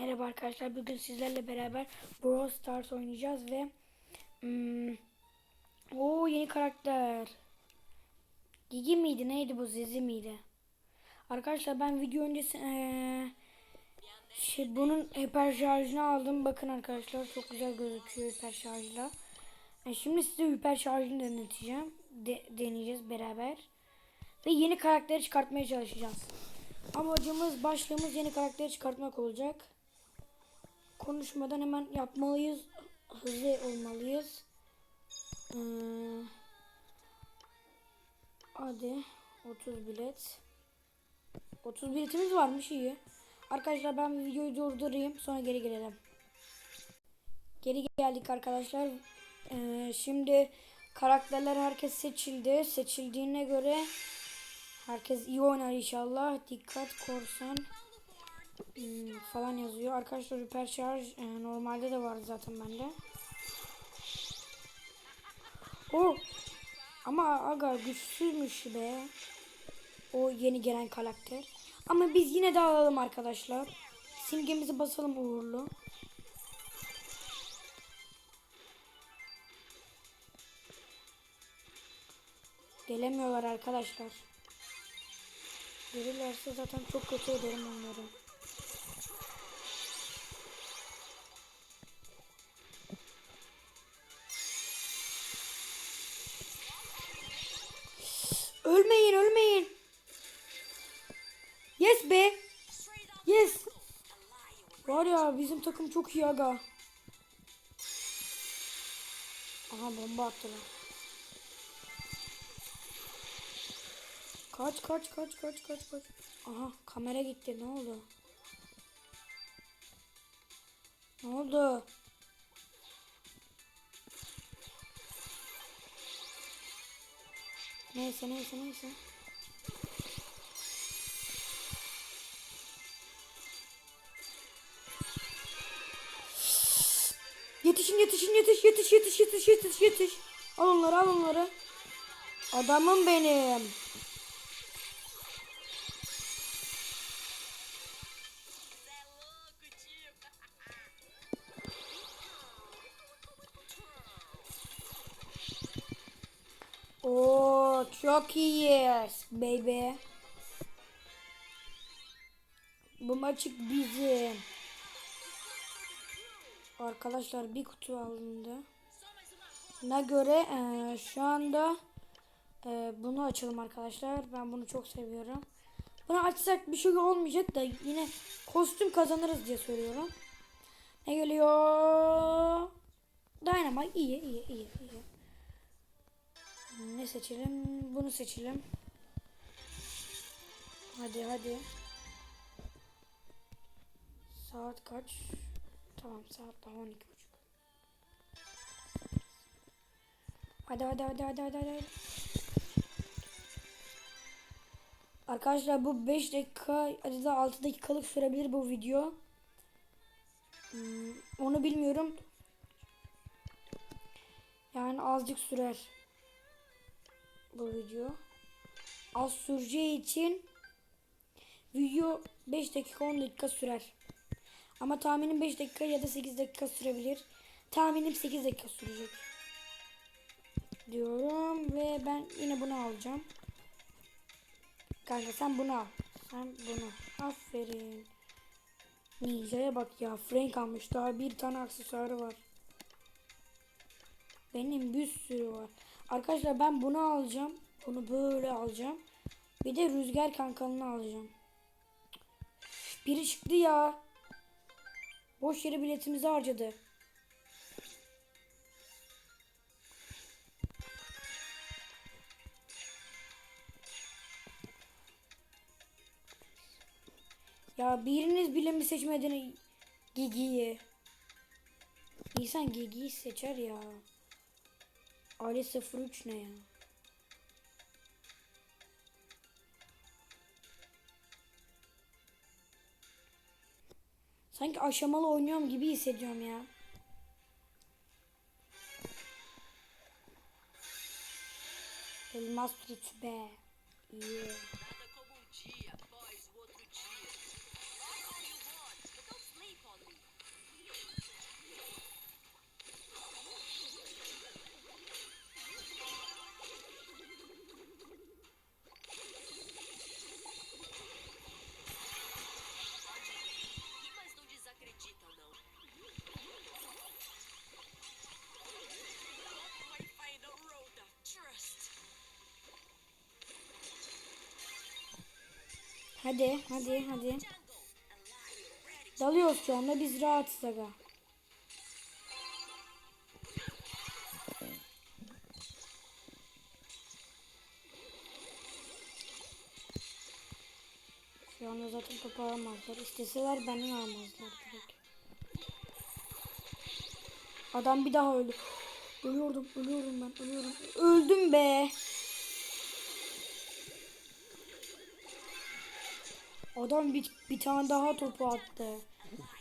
Merhaba arkadaşlar. Bugün sizlerle beraber Brawl Stars oynayacağız ve hmm, o yeni karakter. Gigi miydi? Neydi bu? Zizi miydi? Arkadaşlar ben video öncesi eee, şey, bunun hiper şarjını aldım. Bakın arkadaşlar çok güzel gözüküyor hiper şarjla. E, şimdi size hiper şarjını deneteceğim. De- deneyeceğiz beraber. Ve yeni karakteri çıkartmaya çalışacağız. Amacımız başlığımız yeni karakteri çıkartmak olacak. Konuşmadan hemen yapmalıyız. Hızlı olmalıyız. Ee, hadi 30 bilet. 30 biletimiz varmış iyi. Arkadaşlar ben videoyu durdurayım sonra geri gelelim. Geri geldik arkadaşlar. Ee, şimdi karakterler herkes seçildi. Seçildiğine göre herkes iyi oynar inşallah. Dikkat korsan falan yazıyor. Arkadaşlar hiper şarj e, normalde de var zaten bende. O ama aga güçsüzmüş be. O yeni gelen karakter. Ama biz yine de alalım arkadaşlar. Simgemizi basalım uğurlu. Gelemiyorlar arkadaşlar. Gelirlerse zaten çok kötü ederim onları. Ölmeyin ölmeyin. Yes be. Yes. Var ya bizim takım çok iyi aga. Aha bomba attılar. Kaç kaç kaç kaç kaç kaç. Aha kamera gitti ne oldu? Ne oldu? Neyse neyse neyse. Yetişin yetişin yetiş yetiş yetiş yetiş yetiş yetiş. Al onları al onları. Adamım benim. Oo çok iyiyiz baby. Bu maçık bizim. Arkadaşlar bir kutu alındı. Ne göre eee, şu anda eee, bunu açalım arkadaşlar. Ben bunu çok seviyorum. Bunu açsak bir şey olmayacak da yine kostüm kazanırız diye söylüyorum. Ne geliyor? Dynamite iyi iyi iyi iyi. Ne seçelim? Bunu seçelim. Hadi hadi. Saat kaç? Tamam saat daha 12 buçuk. Hadi hadi hadi hadi hadi hadi. Arkadaşlar bu 5 dakika hadi da 6 dakikalık sürebilir bu video. Hmm, onu bilmiyorum. Yani azıcık sürer bu video. Az süreceği için video 5 dakika 10 dakika sürer. Ama tahminim 5 dakika ya da 8 dakika sürebilir. Tahminim 8 dakika sürecek. Diyorum ve ben yine bunu alacağım. Kanka sen bunu al. Sen bunu. Aferin. Ninja'ya bak ya. Frank almış. Daha bir tane aksesuarı var. Benim bir sürü var. Arkadaşlar ben bunu alacağım. Bunu böyle alacağım. Bir de rüzgar kankalını alacağım. Biri çıktı ya. Boş yere biletimizi harcadı. Ya biriniz bile mi seçmediniz Gigi'yi? İnsan Gigi'yi seçer ya. Ali 03 ne ya? Sanki aşamalı oynuyorum gibi hissediyorum ya. Elmas rütbe. Yeah. Hadi hadi hadi. Dalıyoruz şu anda biz rahatız aga. Şu anda zaten topu alamazlar. İsteseler benden almazlar direkt. Adam bir daha öldü. Ölüyordum, ölüyorum ben, ölüyorum. Öldüm be. Adam bir, bir tane daha topu attı.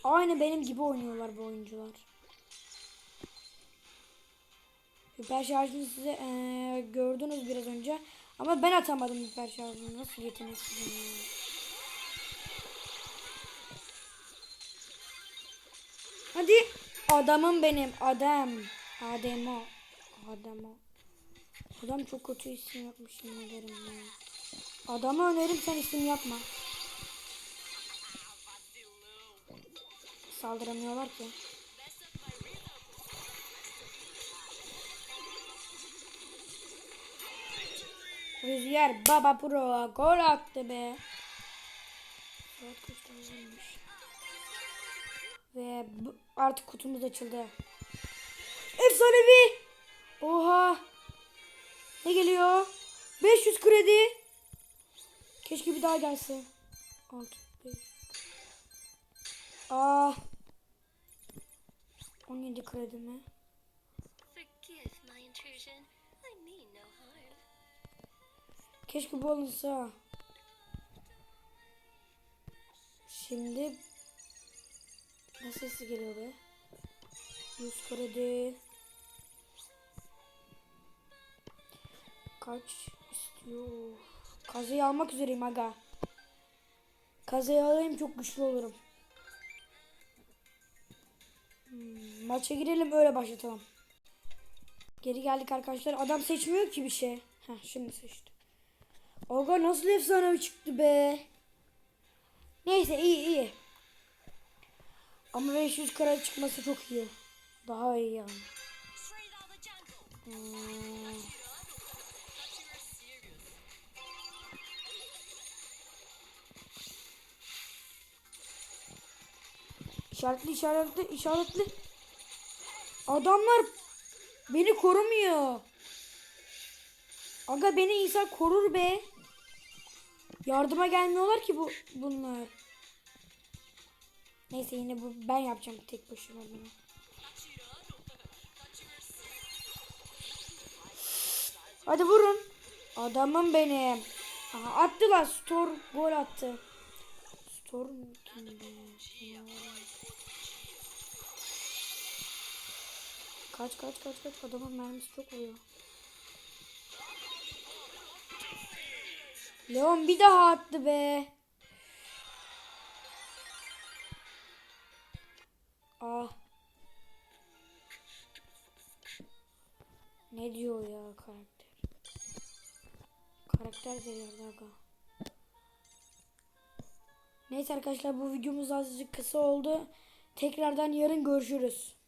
Aynı benim gibi oynuyorlar bu oyuncular. Hiper şarjını size eee, gördünüz biraz önce. Ama ben atamadım hiper şarjını. Nasıl yeteneksizim. Hadi. Adamım benim. Adam. Adem o. Adam çok kötü isim yapmış yemin ederim ya. Adama önerim sen isim yapma. Saldıramıyorlar ki. Rüzgar Baba Pro gol attı be. Ve artık kutumuz açıldı. Efsanevi. Oha. Ne geliyor? 500 kredi. Keşke bir daha gelse. 6 5. Aa. 17 kredimi. Keşke bu alınsa. Şimdi ne sesi geliyor be? 100 kredi. Kaç istiyor? Kazayı almak üzereyim aga. Kazayı alayım çok güçlü olurum. Maça girelim öyle başlatalım. Geri geldik arkadaşlar. Adam seçmiyor ki bir şey. Heh, şimdi seçti. Aga nasıl efsane çıktı be. Neyse iyi iyi. Ama 500 kara çıkması çok iyi. Daha iyi yani. Hmm. İşaretli işaretli işaretli. Adamlar beni korumuyor. Aga beni insan korur be. Yardıma gelmiyorlar ki bu bunlar. Neyse yine bu ben yapacağım tek başıma bunu. Hadi vurun. Adamım benim. Aha, attılar. Store gol attı. Store mu Kaç kaç kaç kaç adamın mermisi çok vuruyor. Leon bir daha attı be. Ah. Ne diyor ya karakter? Karakter veriyor aga. Neyse arkadaşlar bu videomuz azıcık kısa oldu. Tekrardan yarın görüşürüz.